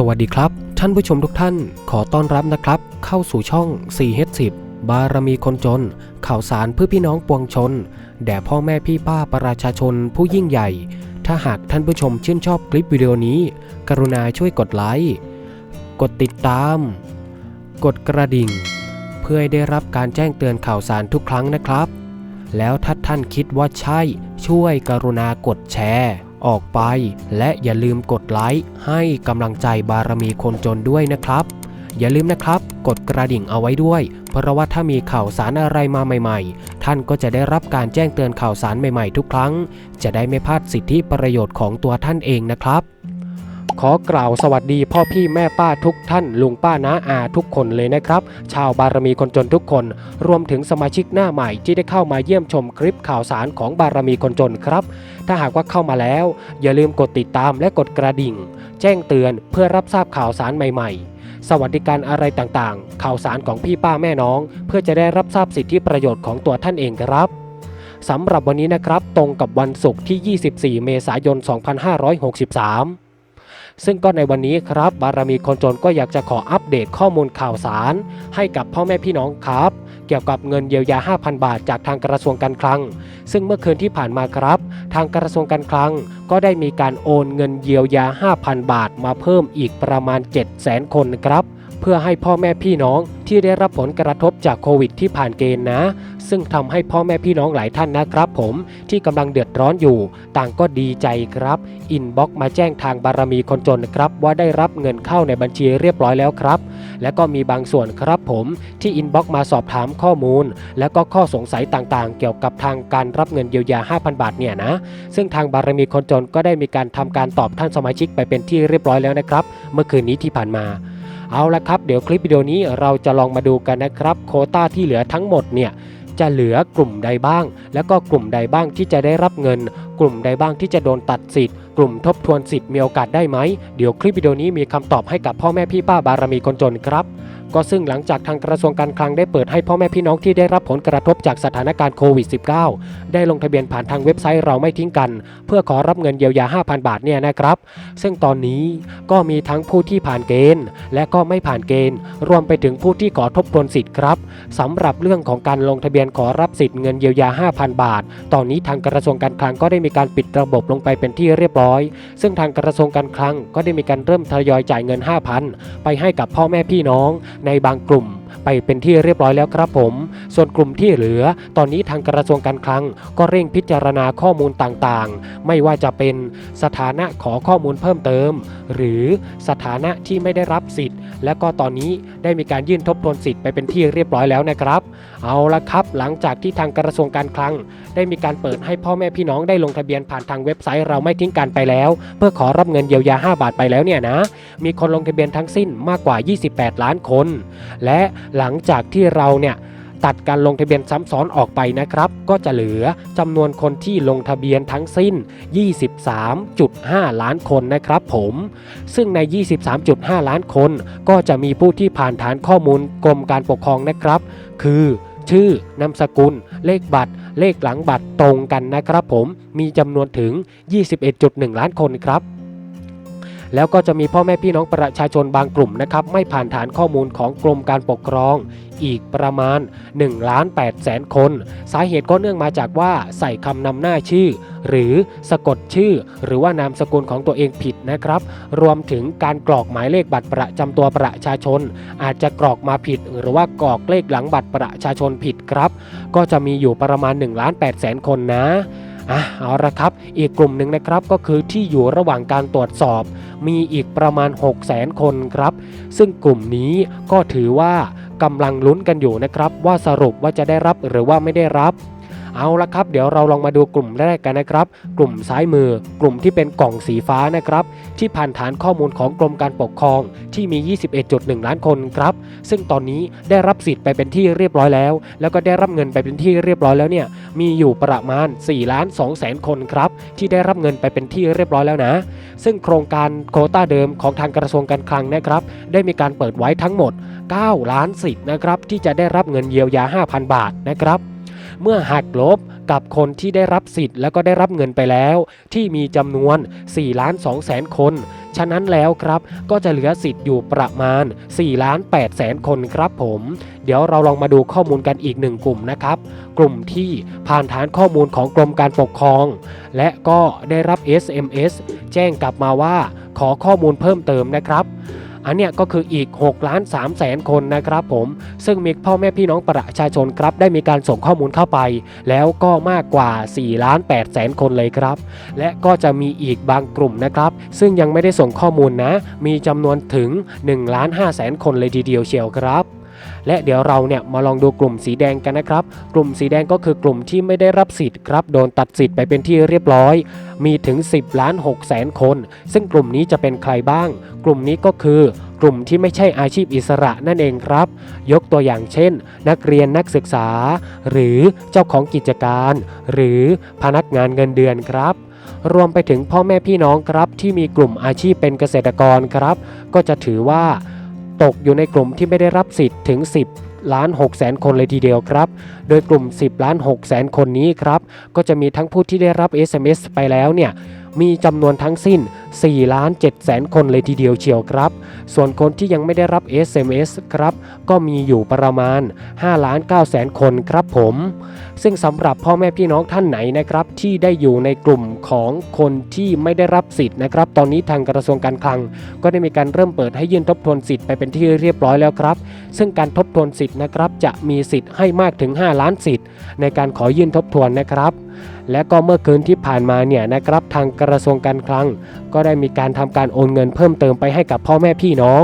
สวัสดีครับ ท่านผู้ชมทุกท่าน ขอต้อนรับนะครับ เข้าสู่ช่อง 4H10 บารมีคนจน ข่าวสารเพื่อพี่น้องปวงชน แด่พ่อแม่พี่ป้าประชาชนผู้ยิ่งใหญ่ ถ้าหากท่านผู้ชมชื่นชอบคลิปวิดีโอนี้ กรุณาช่วยกดไลค์กดติดตาม กดกระดิ่ง เพื่อให้ได้รับการแจ้งเตือนข่าวสารทุกครั้งนะครับ แล้วถ้าท่านคิดว่าใช่ช่วยกรุณากดแชร์ ออกไป และอย่าลืมกดไลค์ให้กำลังใจบารมีคนจนด้วยนะครับ อย่าลืมนะครับ กดกระดิ่งเอาไว้ด้วย เพราะว่าถ้ามีข่าวสารอะไรมาใหม่ ๆ ท่านก็จะได้รับการแจ้งเตือนข่าวสารใหม่ๆ ทุกครั้ง จะได้ไม่พลาดสิทธิประโยชน์ของตัวท่านเองนะครับ ขอกล่าวสวัสดีพ่อพี่แม่ป้าทุกท่าน ลุงป้าน้าอาทุกคนเลยนะครับ ชาวบารมีคนจนทุกคน รวมถึงสมาชิกหน้าใหม่ที่ได้เข้ามาเยี่ยมชมคลิปข่าวสารของบารมีคนจนครับ ถ้าหากว่าเข้ามาแล้ว อย่าลืมกดติดตามและกดกระดิ่ง แจ้งเตือนเพื่อรับทราบข่าวสารใหม่ๆสวัสดิการอะไรต่างๆ ข่าวสารของพี่ป้าแม่น้อง เพื่อจะได้รับทราบสิทธิประโยชน์ของตัวท่านเองครับสำหรับวันนี้นะครับ ตรงกับวันศุกร์ที่ 24 เมษายน 2563 ซึ่งก็ในวันนี้ครับ บารมีคนจนก็อยากจะขออัปเดตข้อมูลข่าวสาร ให้กับพ่อแม่พี่น้องครับ เกี่ยวกับเงินเยียวยา 5,000 บาทจากทางกระทรวงการคลัง ซึ่งเมื่อคืนที่ผ่านมาครับ ทางกระทรวงการคลังก็ได้มีการโอนเงินเยียวยา 5,000 บาทมาเพิ่มอีกประมาณ 700,000 คนนะครับ เพื่อให้พ่อแม่พี่น้องที่ได้รับผลกระทบจากโควิดที่ผ่านเกณฑ์นะ ซึ่งทำให้พ่อแม่พี่น้องหลายท่านนะครับผมที่กำลังเดือดร้อนอยู่ ต่างก็ดีใจครับอินบ็อกมาแจ้งทางบารมีคนจนครับว่าได้รับเงินเข้าในบัญชีเรียบร้อยแล้วครับ และก็มีบางส่วนครับผมที่อินบ็อกมาสอบถามข้อมูล และก็ข้อสงสัยต่างๆ เกี่ยวกับทางการรับเงินเยียวยา 5,000 บาทเนี่ยนะ ซึ่งทางบารมีคนจนก็ได้มีการทำการตอบท่านสมาชิกไปเป็นที่เรียบร้อยแล้วนะครับ เมื่อคืนนี้ที่ผ่านมา เอาละครับ เดี๋ยวคลิปวิดีโอนี้เราจะลองมาดูกันนะครับโคต้าที่เหลือทั้งหมดเนี่ยจะเหลือกลุ่มใดบ้าง แล้วก็กลุ่มใดบ้างที่จะได้รับเงิน กลุ่มใดบ้างที่จะโดนตัดสิทธิ์ กลุ่มทบทวนสิทธิ์มีโอกาสได้ไหม เดี๋ยวคลิปวิดีโอนี้มีคำตอบให้กับพ่อแม่พี่ป้าบารมีคนจนครับ ก็ซึ่งหลังจากทางกระทรวงการคลังได้เปิดให้พ่อแม่พี่น้องที่ได้รับผลกระทบจากสถานการณ์โควิด -19 ได้ลงทะเบียนผ่านทางเว็บไซต์เราไม่ทิ้งกัน เพื่อขอรับเงินเยียวยา 5,000 บาทเนี่ยนะครับ ซึ่งตอนนี้ก็มีทั้งผู้ที่ผ่านเกณฑ์ และก็ไม่ผ่านเกณฑ์ รวมไปถึงผู้ที่ขอทบทวนสิทธิ์ครับสำหรับเรื่องของการลงทะเบียนขอรับสิทธิ์เงินเยียวยา 5,000 บาท ตอนนี้ทางกระทรวงการคลังก็ได้มีการปิดระบบลงไปเป็นที่เรียบร้อย ซึ่งทางกระทรวงการคลังก็ได้มีการเริ่มทยอยจ่ายเงิน 5,000 ไปให้กับพ่อแม่พี่น้องในบางกลุ่ม ไปเป็นที่เรียบร้อยแล้วครับผม ส่วนกลุ่มที่เหลือ ตอนนี้ทางกระทรวงการคลัง ก็เร่งพิจารณาข้อมูลต่างๆ ไม่ว่าจะเป็นสถานะขอข้อมูลเพิ่มเติม หรือสถานะที่ไม่ได้รับสิทธิ์ และก็ตอนนี้ได้มีการยื่นทบทวนสิทธิ์ไปเป็นที่เรียบร้อยแล้วนะครับ เอาละครับ หลังจากที่ทางกระทรวงการคลัง ได้มีการเปิดให้พ่อแม่พี่น้องได้ลงทะเบียนผ่านทางเว็บไซต์เราไม่ทิ้งกันไปแล้ว เพื่อขอรับเงินเยียวยา 5 บาทไปแล้วเนี่ยนะ มีคนลงทะเบียนทั้งสิ้นมากกว่า 28 ล้านคน และหลังจากที่เราเนี่ย ตัดการลงทะเบียนซ้ำซ้อนออกไปนะครับ ก็จะเหลือจำนวนคนที่ลงทะเบียนทั้งสิ้น 23.5 ล้านคนนะครับผม ซึ่งใน 23.5 ล้านคน ก็จะมีผู้ที่ผ่านฐานข้อมูลกรมการปกครองนะครับ คือชื่อนามสกุล เลขบัตร เลขหลังบัตรตรงกันนะครับผม มีจำนวนถึง 21.1 ล้านคนครับ แล้วก็จะมีพ่อแม่พี่น้องประชาชนบางกลุ่มนะครับไม่ผ่านฐานข้อมูลของกรมการปกครอง อีกประมาณ1ล้าน8แสนคน สาเหตุก็เนื่องมาจากว่าใส่คำนำหน้าชื่อ หรือสะกดชื่อ หรือว่านามสกุลของตัวเองผิดนะครับ รวมถึงการกรอกหมายเลขบัตรประจำตัวประชาชน อาจจะกรอกมาผิด หรือว่ากรอกเลขหลังบัตรประชาชนผิดครับ ก็จะมีอยู่ประมาณ1ล้าน8แสนคนนะ อะเอาละครับ อีกกลุ่มหนึ่งนะครับก็คือที่อยู่ระหว่างการตรวจสอบ มีอีกประมาณ 6 0แสนคนครับ ซึ่งกลุ่มนี้ก็ถือว่ากำลังลุ้นกันอยู่นะครับ ว่าสรุปว่าจะได้รับหรือว่าไม่ได้รับ เอาละครับ เดี๋ยวเราลองมาดูกลุ่มแรกกันนะครับ กลุ่มซ้ายมือ กลุ่มที่เป็นกล่องสีฟ้านะครับ ที่ผ่านฐานข้อมูลของกรมการปกครองที่มี 21.1 ล้านคนครับ ซึ่งตอนนี้ได้รับสิทธิ์ไปเป็นที่เรียบร้อยแล้ว แล้วก็ได้รับเงินไปเป็นที่เรียบร้อยแล้วเนี่ย มีอยู่ประมาณ4ล้าน2แสนคนครับ ที่ได้รับเงินไปเป็นที่เรียบร้อยแล้วนะ ซึ่งโครงการโคต้าเดิมของทางกระทรวงการคลังนะครับ ได้มีการเปิดไว้ทั้งหมด 9 ล้านสิทธิ์นะครับที่จะได้รับเงินเยียวยา 5,000 บาทนะครับ เมื่อหักลบกับคนที่ได้รับสิทธิ์แล้วก็ได้รับเงินไปแล้ว ที่มีจำนวน4ล้าน2แสนคน ฉะนั้นแล้วครับก็จะเหลือสิทธิ์อยู่ประมาณ4ล้าน8แสนคนครับผม เดี๋ยวเราลองมาดูข้อมูลกันอีกหนึ่งกลุ่มนะครับ กลุ่มที่ผ่านฐานข้อมูลของกรมการปกครอง และก็ได้รับ SMS แจ้งกลับมาว่าขอข้อมูลเพิ่มเติมนะครับ อันเนี้ยก็คืออีก6ล้าน3แสนคนนะครับผมซึ่งมีพ่อแม่พี่น้องประชาชนครับได้มีการส่งข้อมูลเข้าไป แล้วก็มากกว่า4ล้าน8แสนคนเลยครับ และก็จะมีอีกบางกลุ่มนะครับ ซึ่งยังไม่ได้ส่งข้อมูลนะ มีจำนวนถึง1ล้าน5แสนคนเลยทีเดียวเชียวครับ และเดี๋ยวเราเนี่ยมาลองดูกลุ่มสีแดงกันนะครับ กลุ่มสีแดงก็คือกลุ่มที่ไม่ได้รับสิทธิ์ครับโดนตัดสิทธิ์ไปเป็นที่เรียบร้อย มีถึง 10ล้าน6แสนคน ซึ่งกลุ่มนี้จะเป็นใครบ้าง กลุ่มนี้ก็คือกลุ่มที่ไม่ใช่อาชีพอิสระนั่นเองครับ ยกตัวอย่างเช่น นักเรียนนักศึกษา หรือเจ้าของกิจการ หรือพนักงานเงินเดือนครับรวมไปถึงพ่อแม่พี่น้องครับที่มีกลุ่มอาชีพเป็นเกษตรกรครับ ก็จะถือว่า ตกอยู่ในกลุ่มที่ไม่ได้รับสิทธิ์ถึง 10 ล้าน6แสนคนเลยทีเดียวครับ โดยกลุ่ม 10 ล้าน6แสนคนนี้ครับ ก็จะมีทั้งผู้ที่ได้รับ SMS ไปแล้วเนี่ย มีจำนวนทั้งสิ้น 4 ล้าน7แสนคนเลยทีเดียวเชียวครับ ส่วนคนที่ยังไม่ได้รับ SMS ครับ ก็มีอยู่ประมาณ 5 ล้าน9แสนคนครับผม ซึ่งสำหรับพ่อแม่พี่น้องท่านไหนนะครับ ที่ได้อยู่ในกลุ่มของคนที่ไม่ได้รับสิทธิ์นะครับ ตอนนี้ทางกระทรวงการคลัง ก็ได้มีการเริ่มเปิดให้ยื่นทบทวนสิทธิ์ไปเป็นที่เรียบร้อยแล้วครับ ซึ่งการทบทวนสิทธิ์นะครับจะมีสิทธิ์ให้มากถึง 5 ล้านสิทธิ์ในการขอยื่นทบทวนนะครับ และก็เมื่อคืนที่ผ่านมาเนี่ยนะครับทางกระทรวงการคลัง ก็ได้มีการทำการโอนเงินเพิ่มเติมไปให้กับพ่อแม่พี่น้อง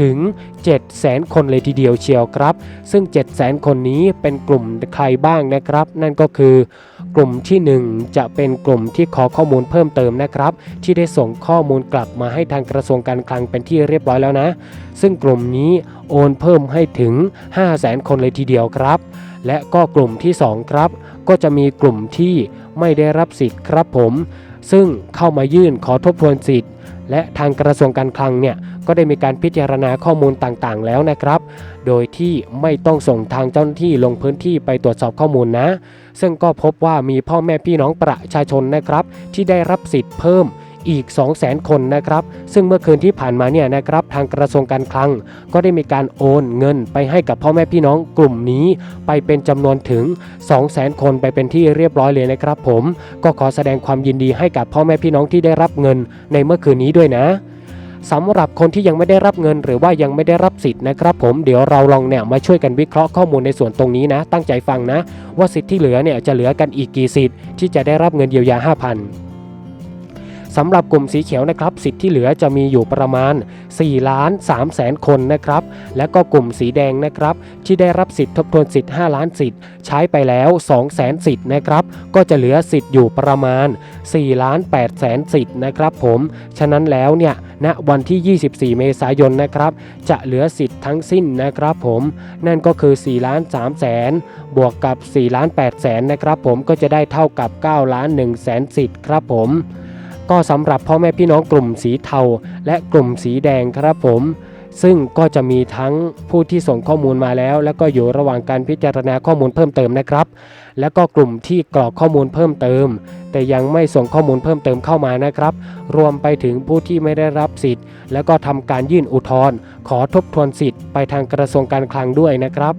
ถึง 7 0 0 0 0คนเลยทีเดียวเชียวครับ ซึ่ง 7 0 0 0 0 0คนนี้เป็นกลุ่มใครบ้างนะครับ นั่นก็คือ กลุ่มที่ 1 จะเป็นกลุ่มที่ขอข้อมูลเพิ่มเติมนะครับ ที่ได้ส่งข้อมูลกลับมาให้ทางกระทรวงการคลังเป็นที่เรียบร้อยแล้วนะ ซึ่งกลุ่มนี้โอนเพิ่มให้ถึง 5 0 0แสนคนเลยทีเดียวครับ และก็กลุ่มที่ 2 ครับ ก็จะมีกลุ่มที่ไม่ได้รับสิทธิ์ครับผม ซึ่งเข้ามายื่นขอทบทวนสิทธิ์ และทางกระทรวงการคลังเนี่ยก็ได้มีการพิจารณาข้อมูลต่างๆ แล้วนะครับ โดยที่ไม่ต้องส่งทางเจ้าหน้าที่ลงพื้นที่ไปตรวจสอบข้อมูลนะ ซึ่งก็พบว่ามีพ่อแม่พี่น้องประชาชนนะครับ ที่ได้รับสิทธิ์เพิ่ม อีก 2 0 0 0 0 0 คนนะครับ ซึ่งเมื่อคืนที่ผ่านมาเนี่ยนะครับทางกระทรวงการคลัง ก็ได้มีการโอนเงินไปให้กับพ่อแม่พี่น้องกลุ่มนี้ ไปเป็นจำนวนถึง 2 0 0 0 0 0 คนไปเป็นที่เรียบร้อยเลยนะครับ ผม ก็ขอแสดงความยินดีให้กับพ่อแม่พี่น้องที่ได้รับเงินในเมื่อคืนนี้ด้วยนะสำหรับคนที่ยังไม่ได้รับเงินหรือว่ายังไม่ได้รับสิทธิ์นะครับผมเดี๋ยวเราลองเนี่ยมาช่วยกันวิเคราะห์ข้อมูลในส่วนตรงนี้นะ ตั้งใจฟังนะ ว่าสิทธิ์ที่เหลือเนี่ยจะเหลือกันอีกกี่สิทธิ์ที่จะได้รับเงินเยียวยา 5,000 สำหรับกลุ่มสีเขียวนะครับสิทธิ์ที่เหลือจะมีอยู่ประมาณ4ล้าน3แสนคนนะครับ และก็กลุ่มสีแดงนะครับ ที่ได้รับสิทธิ์ทบทวนสิทธิ์ 5 ล้านสิทธิ์ใช้ไปแล้ว2แสนสิทธิ์นะครับ ก็จะเหลือสิทธิ์อยู่ประมาณ4ล้าน8แสนสิทธิ์นะครับผมฉะนั้นแล้วเนี่ยณวันที่ 24 เมษายนนะครับ จะเหลือสิทธิ์ทั้งสิ้นนะครับผม นั่นก็คือ 4 ล้าน3แสนบวกกับ 4 ล้าน8แสนนะครับผมก็จะได้เท่ากับ 9 ล้าน1แสนสิทธิ์ครับผม ก็สำหรับพ่อแม่พี่น้องกลุ่มสีเทาและกลุ่มสีแดงครับผม ซึ่งก็จะมีทั้งผู้ที่ส่งข้อมูลมาแล้ว และก็อยู่ระหว่างการพิจารณาข้อมูลเพิ่มเติมนะครับ และก็กลุ่มที่กรอกข้อมูลเพิ่มเติม แต่ยังไม่ส่งข้อมูลเพิ่มเติมเข้ามานะครับ รวมไปถึงผู้ที่ไม่ได้รับสิทธิ์ แล้วก็ทำการยื่นอุทธรณ์ขอทบทวนสิทธิ์ไปทางกระทรวงการคลังด้วยนะครับ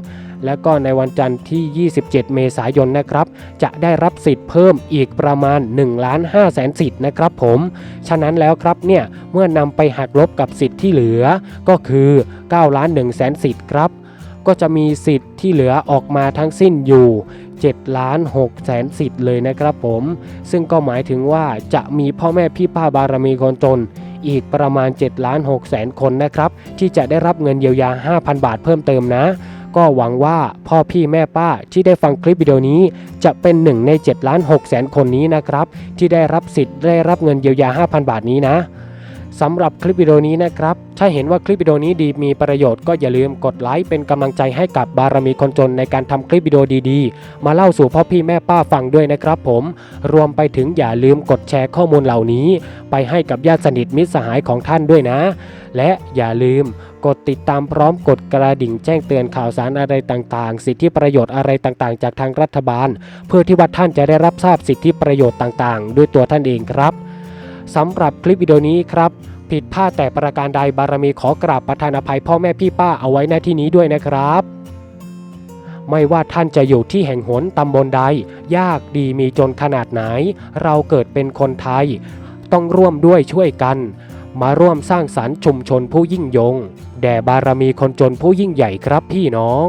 และก็ในวันจันทร์ที่ 27 เมษายนนะครับ จะได้รับสิทธิ์เพิ่มอีกประมาณ1ล้าน5แสนสิทธิ์นะครับผมฉะนั้นแล้วครับเนี่ยเมื่อนำไปหักลบกับสิทธิ์ที่เหลือก็คือ9ล้าน1แสนสิทธิ์ครับก็จะมีสิทธิ์ที่เหลือออกมาทั้งสิ้นอยู่ 7 ล้าน6แสนสิทธิ์เลยนะครับผม ซึ่งก็หมายถึงว่าจะมีพ่อแม่พี่ป้าบารมีคนจน อีกประมาณ7ล้าน6แสนคนนะครับ ที่จะได้รับเงินเยียวยา 5,000 บาทเพิ่มเติมนะ ก็หวังว่าพ่อพี่แม่ป้าที่ได้ฟังคลิปวิดีโอนี้ จะเป็นหนึ่งใน7ล้าน6แสนคนนี้นะครับ ที่ได้รับสิทธิ์ได้รับเงินเยียวยา 5,000 บาทนี้นะ สำหรับคลิปวิดีโอนี้นะครับ ถ้าเห็นว่าคลิปวิดีโอนี้ดีมีประโยชน์ก็อย่าลืมกดไลค์เป็นกำลังใจให้กับบารมีคนจนในการทำคลิปวิดีโอดีๆ มาเล่าสู่พ่อพี่แม่ป้าฟังด้วยนะครับผม รวมไปถึงอย่าลืมกดแชร์ข้อมูลเหล่านี้ ไปให้กับญาติสนิทมิตรสหายของท่านด้วยนะ และอย่าลืมกดติดตามพร้อมกดกระดิ่งแจ้งเตือนข่าวสารอะไรต่างๆ สิทธิประโยชน์อะไรต่างๆ จากทางรัฐบาล เพื่อที่ว่าท่านจะได้รับทราบสิทธิประโยชน์ต่างๆ ด้วยตัวท่านเองครับ สำหรับคลิปวิดีโอนี้ครับ ผิดพลาดแต่ประการใดบารมีขอกราบประทานอภัยพ่อแม่พี่ป้าเอาไว้ในที่นี้ด้วยนะครับ ไม่ว่าท่านจะอยู่ที่แห่งหนตำบลใด ยากดีมีจนขนาดไหน เราเกิดเป็นคนไทย ต้องร่วมด้วยช่วยกัน มาร่วมสร้างสรรค์ชุมชนผู้ยิ่งยง แด่บารมีคนจนผู้ยิ่งใหญ่ครับพี่น้อง